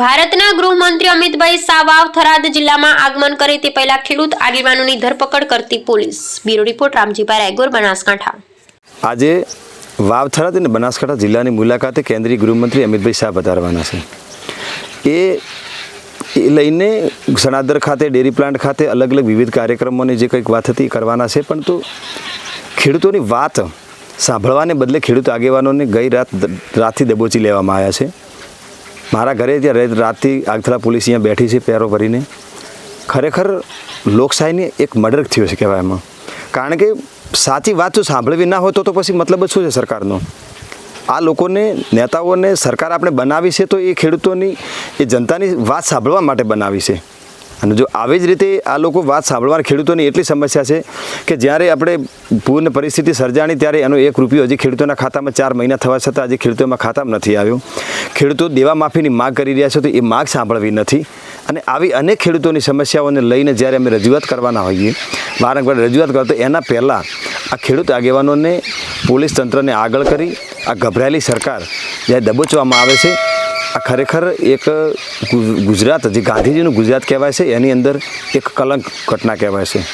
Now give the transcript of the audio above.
ભારતના ગૃહમંત્રી અમિતભાઈ શાહ વાવ થરાદ જિલ્લામાં આગમન કરે તે પહેલા ખેડૂત આગેવાનોની ધરપકડ કરતી police. Bureau report Ramjibhai Raygor, Banaskantha. આજે વાવથરાદ અને બનાસકાંઠા જિલ્લાની મુલાકાતે કેન્દ્રીય ગૃહમંત્રી અમિતભાઈ શાહ પધારવાના છે. એ એ લઈને સણાદર ખાતે, ડેરી પ્લાન્ટ ખાતે અલગ અલગ વિવિધ કાર્યક્રમોની જે કંઈક વાત હતી કરવાના છે. પરંતુ ખેડૂતોની વાત સાંભળવાને બદલે ખેડૂત આગેવાનોને ગઈ રાત રાતથી દબોચી લેવામાં આવ્યા છે. મારા ઘરે ત્યાં રાતથી આગથલા પોલીસ અહીંયા બેઠી છે પેરો ભરીને, ખરેખર લોકશાહીની એક મર્ડર થયો છે કહેવાય એમાં. કારણ કે સાચી વાત જો સાંભળવી ના હોય તો તો પછી મતલબ જ શું છે સરકારનો? આ લોકોને, નેતાઓને સરકાર આપણે બનાવી છે તો એ ખેડૂતોની એ જનતાની વાત સાંભળવા માટે બનાવી છે. અને જો આવી જ રીતે આ લોકો વાત સાંભળવા ખેડૂતોની એટલી સમસ્યા છે કે જ્યારે આપણે પૂર્ણ પરિસ્થિતિ સર્જાણી ત્યારે એનો એક રૂપિયો હજી ખેડૂતોના ખાતામાં ચાર મહિના થવા છતાં હજી ખેડૂતોમાં ખાતામાં નથી આવ્યો. ખેડૂતો દેવા માફીની માગ કરી રહ્યા છે તો એ માગ સાંભળવી નથી. અને આવી અનેક ખેડૂતોની સમસ્યાઓને લઈને જ્યારે અમે રજૂઆત કરવાના હોઈએ, વારંવાર રજૂઆત કરો તો એના પહેલાં આ ખેડૂત આગેવાનોને પોલીસ તંત્રને આગળ કરી, આ ગભરાયેલી સરકાર જ્યારે દબોચવામાં આવે છે ખરેખર એક ગુજરાત, જે ગાંધીજીનું ગુજરાત કહેવાય છે, એની અંદર એક કલંક ઘટના કહેવાય છે.